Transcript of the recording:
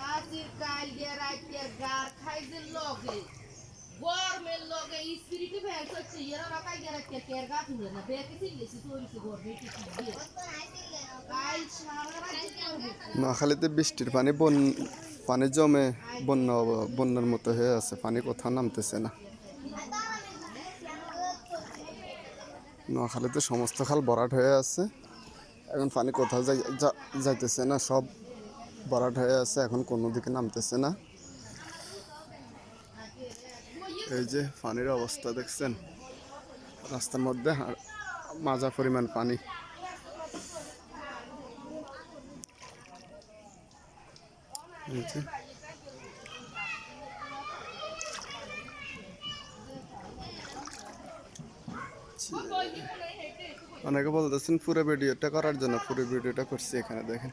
চাষির কাল গার লগে। গরমের লগে এরা কের গা না? বেকে কি দিয়ে নোয়াখালীতে বৃষ্টির পানি বন পানি জমে বন্যা বন্যার মতো হয়ে আছে, পানি কোথাও নামতেছে না। নোয়াখালীতে সমস্ত খাল ভরাট হয়ে আছে। এখন পানি কোথাও যাইতেছে না, সব ভরাট হয়ে আছে, এখন কোনো দিকে নামতেছে না। এই যে পানির অবস্থা দেখছেন? রাস্তার মধ্যে মাজা পরিমাণ পানি। অনেকে বলতেছেন পুরো ভিডিওটা করার জন্য, পুরো ভিডিওটা করছি এখানে দেখেন।